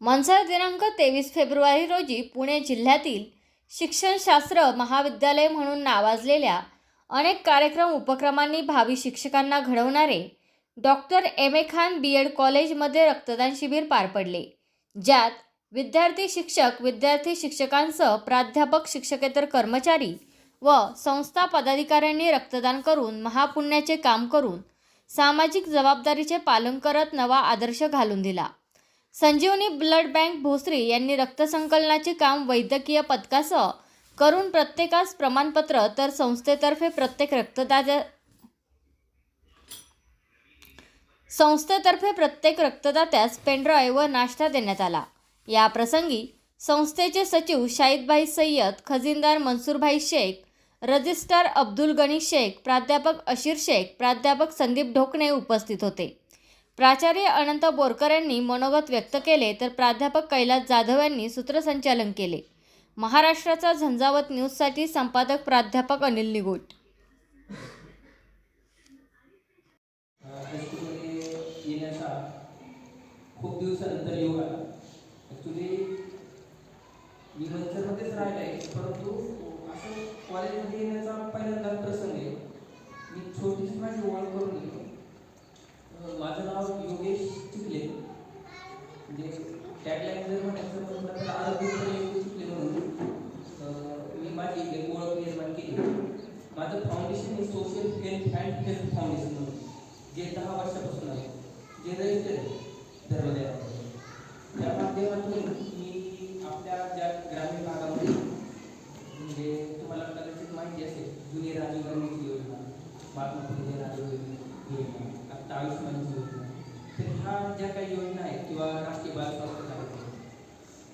मनसर दिनांक तेवीस फेब्रुवारी रोजी पुणे जिल्ह्यातील शिक्षणशास्त्र महाविद्यालय म्हणून नावाजलेल्या अनेक कार्यक्रम उपक्रमांनी भावी शिक्षकांना घडवणारे doctor M A Khan B Ed कॉलेजमध्ये रक्तदान शिबिर पार पडले ज्यात विद्यार्थी शिक्षक विद्यार्थी शिक्षकांसह प्राध्यापक शिक्षकेतर कर्मचारी व संस्था पदाधिकाऱ्यांनी रक्तदान करून महापुण्याचे काम करून सामाजिक जबाबदारीचे पालन करत नवा आदर्श घालून दिला. संजीवनी ब्लड बँक भोसरी यांनी रक्तसंकलनाचे काम वैद्यकीय पथकासह करून प्रत्येकास प्रमाणपत्र तर संस्थेतर्फे प्रत्येक रक्तदात्या संस्थेतर्फे प्रत्येक रक्तदात्यास पेनड्रॉय व नाश्ता देण्यात आला. या प्रसंगी संस्थेचे सचिव शाहिदभाई सय्यद खजिनदार मनसूरभाई शेख रजिस्ट्रार अब्दुल गणी शेख प्राध्यापक अशीर शेख प्राध्यापक संदीप ढोकणे उपस्थित होते. प्राचार्य अनंत बोरकर यांनी मनोगत व्यक्त केले तर प्राध्यापक कैलास जाधव यांनी सूत्रसंचालन केले. महाराष्ट्राचा झंझावत न्यूजसाठी संपादक प्राध्यापक अनिल निगोट. येण्याचा खूप दिवसानंतर योग आला. ॲक्च्युली मी मंचरमध्येच राहिला आहे परंतु असं कॉलेजमध्ये येण्याचा पहिल्यांदा प्रसंग आहे मी छोटीशी माझी ओळख करून गेलो अं, माझं नाव योगेश चिखले म्हणजे टॅगलाईन जर म्हणायचं म्हटलं तर आरोग्य योगेश म्हणून मी माझी एक ओळख निर्माण केली. माझं फाउंडेशन हे social health and health foundation म्हणून. जे दहा वर्षापासून आहे. जे रजिस्टर आहे. धर्मदायामध्ये त्या माध्यमातून मी आपल्या ज्या ग्रामीण भागामध्ये म्हणजे तुम्हाला कदाचित माहिती असेल जुनी राजीव गांधीची योजना महात्मा फुले राजीव योजना आत्ता आयुष्यमानची योजना तर ह्या ज्या काही योजना आहेत किंवा राष्ट्रीय बाल स्वास्थ्य कार्यक्रम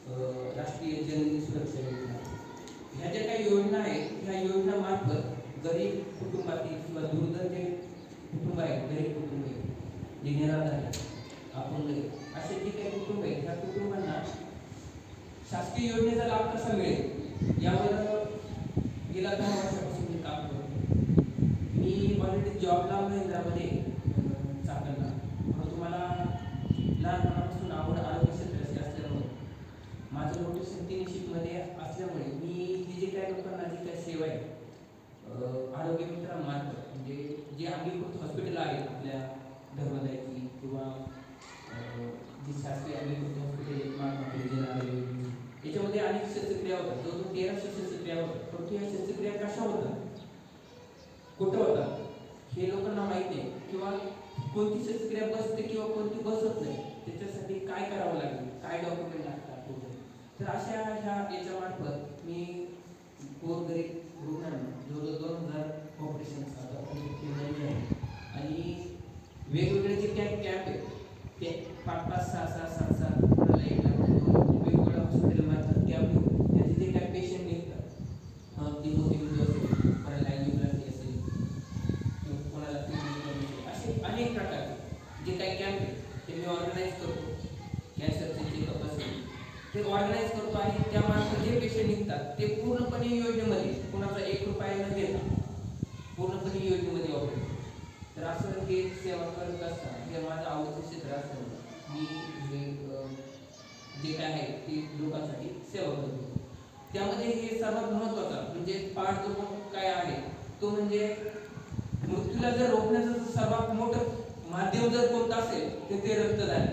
अं, राष्ट्रीय जननी सुरक्षा योजना ह्या ज्या काही योजना आहेत ह्या योजनामार्फत गरीब कुटुंबातील किंवा दुर्धर कुटुंब आहेत गरीब कुटुंब आहेत जे निराधार आपण असे जे काही कुटुंब आहेत त्या कुटुंबांना शासकीय योजनेचा लाभ कसा मिळेल? यावर गेल्या दहा वर्षापासून मी काम करतो मी ऑलरेडी जॉबला महिंद्रामध्ये अं, चाकणला परंतु मला लहानपणापासून आवड आरोग्य क्षेत्राची असल्यामुळे माझं रोटेशन तीन शिफ्टमध्ये असल्यामुळे मी ही जे काही लोकांना जी काही सेवा आहे अं, आरोग्य मित्रांमार्फत म्हणजे जे अंगीकृत हॉस्पिटल आहेत आपल्या धर्मदायची किंवा अं, जी शासकीय अंगीकृत हॉस्पिटल आहेत महात्मा फुले जन आरोग्य योजना, याच्यामध्ये अनेक शस्त्रक्रिया होतात जवळजवळ तेराशे शस्त्रक्रिया होतात परंतु या शस्त्रक्रिया कशा होतात कुठं होतात हे लोकांना माहीत नाही किंवा कोणती शस्त्रक्रिया बसते किंवा कोणती बसत नाही त्याच्यासाठी काय करावं लागेल? काय डॉक्युमेंट लागतात कुठे तर अशा ह्या याच्यामार्फत मी गोरगरीब रुग्णांना जवळजवळ दोन हजार ऑपरेशन म्हणजे आता आहे. आणि वेगवेगळे जे काही कॅम्प आहेत ते पाच पाच सहा सहा सात सात कोणाला एक लाख दोन वेगवेगळ्या हॉस्पिटलमार्फत कॅम्प घेऊन त्याचे जे काही पेशंट निघतात अं, किमोथेरपी असेल कोणाला अँजिओग्राफी असेल किंवा कोणाला kidney असेल असे अनेक प्रकारचे जे काही कॅम्प आहेत ते मी ऑर्गनाईज करतो कॅन्सरचे चेकअप असेल ते ऑर्गनाईज करतो आणि त्या मार्फत जे पेशंट निघतात ते पूर्णपणे योजनेमध्ये कोणाचा एक रुपया न देता पूर्णपणे योजनेमध्ये वापरतो. तर असं हे सेवा करत असतात हे माझं आवडतं क्षेत्र असल्यामुळे मी हे जे काय आहे ते लोकांसाठी सेवा करतो. त्यामध्ये हे सर्वात महत्त्वाचा म्हणजे पाठ जो काय आहे तो म्हणजे मृत्यूला जर रोखण्याचं सर्वात मोठं माध्यम जर कोणतं असेल तर ते रक्तदान.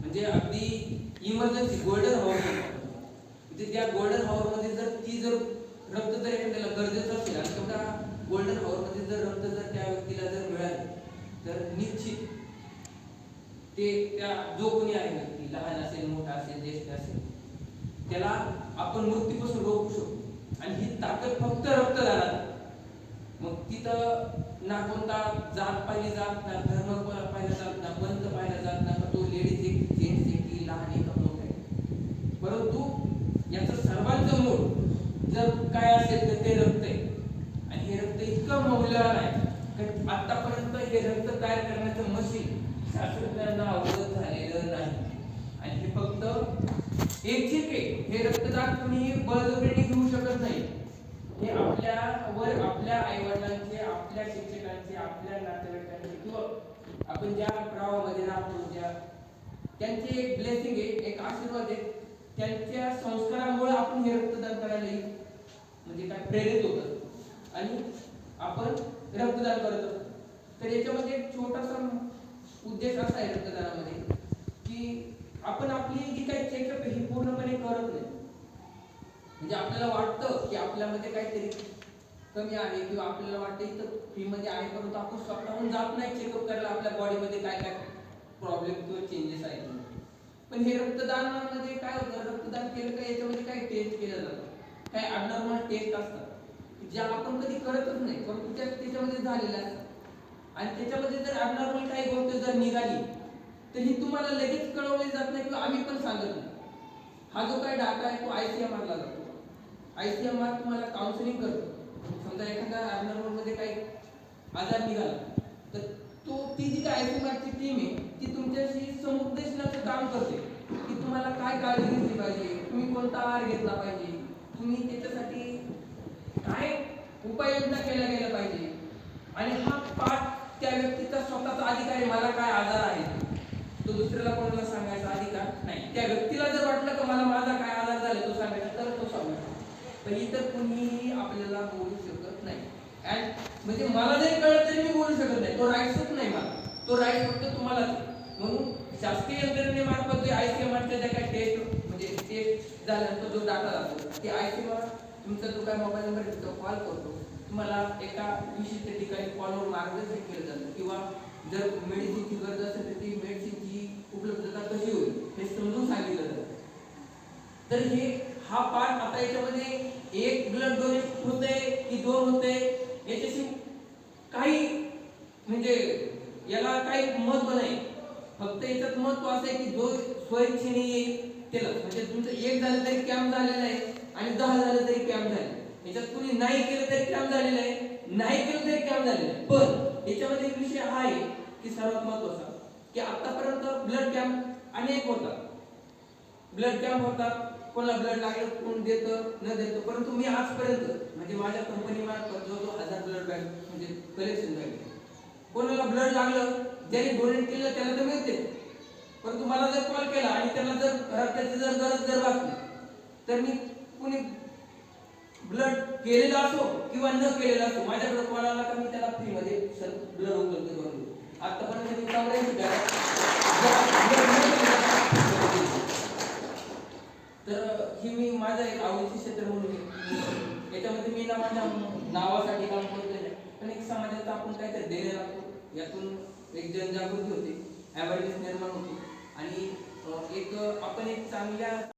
म्हणजे अगदी इमर्जन्सी गोल्डन हॉवर म्हणजे त्या गोल्डन हॉवरमध्ये जर ती जर रक्त जर एखाद्याला गरजेचं असेल आणि तेवढा गोल्डन हॉवरमध्ये जर रक्त जर त्या व्यक्तीला जर मिळालं तर निश्चित ते त्या जो कोणी आहे व्यक्ती लहान असेल मोठा असेल ज्येष्ठ असेल त्याला आपण मृत्यूपासून रोखू शकतो. आणि ही ताकद फक्त रक्तदानात. मग तिथं ना कोणता जात पाहिली जात ना धर्म पाहिला जात ना पंथ पाहिला जात ना का तो लेडीज एक जेंट्स आहे की लहान आहे का मोठा आहे परंतु याचं सर्वांचं मूळ जर काय असेल तर ते रक्त आहे आणि हे रक्त इतकं मौल्यवान आहे कारण आतापर्यंत हे रक्त तयार करण्याचं मशीन शास्त्रज्ञांना अवगत झालेलं नाही. आणि हे फक्त एक हे रक्तदान कुणीही बळजबरीने घेऊ शकत नाही. हे आपल्यावर आपल्या आईवडिलांचे आपल्या शिक्षकांचे आपल्या नातेवाईकांचे किंवा आपण ज्या प्रवाहामध्ये राहतो ज्या त्यांचे एक ब्लेसिंग आहे एक आशीर्वाद त्यांच्या संस्कारामुळे आपण हे रक्तदान करायला म्हणजे काय? प्रेरित होतं. आणि आपण रक्तदान करत असतो तर याच्यामध्ये एक छोटासा उद्देश असा आहे रक्तदानामध्ये की आपण आपली जी काही चेकअप ही पूर्णपणे करत नाही. म्हणजे आपल्याला वाटतं की आपल्यामध्ये काहीतरी कमी आहे किंवा आपल्याला वाटतं इथं फीमध्ये आहे परंतु आपण स्वतःहून जात नाही चेकअप करायला आपल्या बॉडीमध्ये काय काय प्रॉब्लेम किंवा चेंजेस आहेत पण हे रक्तदानामध्ये काय होतं? केलं का याच्यामध्ये काय टेस्ट केलं जातं काय अबनॉर्मल टेस्ट असतात. ज्या आपण कधी करतच नाही परंतु त्या त्याच्यामध्ये झालेल्या असतात. आणि त्याच्यामध्ये जर अबनॉर्मल काही गोष्ट जर निघाली तर ही तुम्हाला लगेच कळवली जात नाही किंवा आम्ही पण सांगत नाही. हा जो काही डाटा आहे तो आयसीएमआर ला जातो. आयसीएमआर तुम्हाला काउन्सिलिंग करतो. समजा एखाद्या अबनॉर्मलमध्ये काही आजार निघाला तर तो ती जी काय एम ची टीम आहे ती तुमच्याशी समुपदेशनाचं काम करते की तुम्हाला काय काळजी घेतली पाहिजे कोणता आहार घेतला पाहिजे. तुम्ही त्याच्यासाठी काय उपाययोजना केल्या गेल्या पाहिजे. आणि हा पाठ त्या व्यक्तीचा स्वतःचा अधिकार आहे मला काय आजार आहे? तो दुसऱ्याला कोणाला सांगायचा अधिकार नाही. त्या व्यक्तीला जर वाटलं का मला माझा काय आजार झाला तो सांगायचा तर तो सांगायचा. तर इतर कुणीही आपल्याला बोलू शकत नाही. म्हणजे मला जरी कळलं तरी मी बोलू शकत नाही. तो राईट्सच नाही मला. तो राईट फक्त तुम्हालाच म्हणून शासकीय यंत्रणेमार्फत जे आयसीएमआरच्या ज्या काही टेस्ट झाल्यानंतर जो डाटा जातो ते आयसीएमआर तुमचा जो काय मोबाईल नंबर आहे कॉल करतो. तुम्हाला एका विशिष्ट ठिकाणी कॉलवर मार्गदर्शन केलं जातं. किंवा जर मेडिसिनची गरज असेल तर ती मेडिसिनची उपलब्धता कशी होईल हे समजून सांगितलं जातं. तर हे हा पार्ट आता याच्यामध्ये एक ब्लड डोनेट होते की दोन होते याच्याशी काही म्हणजे याला काही महत्त्व नाही. फक्त याच्यात महत्त्व असं आहे की जो स्वइच्छेने येईल केलं. म्हणजे तुमचं एक झालं तरी कॅम्प झालेला आहे आणि दहा झालं तरी कॅम्प झाले. याच्यात कुणी नाही केलं तरी कॅम्प झालेलं आहे नाही केलं तरी कॅम्प झालेलं आहे. पण याच्यामध्ये एक विषय हा आहे की सर्वात महत्त्वाचा की आतापर्यंत ब्लड कॅम्प अनेक होता. ब्लड कॅम्प होता कोणाला ब्लड लागलं कोण देतं न देतं. परंतु मी आजपर्यंत म्हणजे माझ्या कंपनी मार्फत जवळजवळ हजार ब्लड बँक म्हणजे कलेक्शन झाले कोणाला ब्लड लागलं ज्याने डोनेट केलं त्याला तर मिळते. परंतु मला जर कॉल केला आणि त्याला जर त्याची जर गरज जर वाटली तर मी कुणी ब्लड केलेला असो किंवा न केलेला असो माझ्याकडे कॉल आला का मी त्याला फ्रीमध्ये सर ब्लड उपलब्ध करून देऊ. आतापर्यंत मी तर ही मी माझं एक आवडीचे क्षेत्र म्हणून याच्यामध्ये मी ना माझ्या नावासाठी काम करतोय पण एक समाजाचा आपण काहीतरी देणे लागतो यातून एक जनजागृती होते. अवेअरनेस निर्माण होतो. आणि एक आपण एक चांगल्या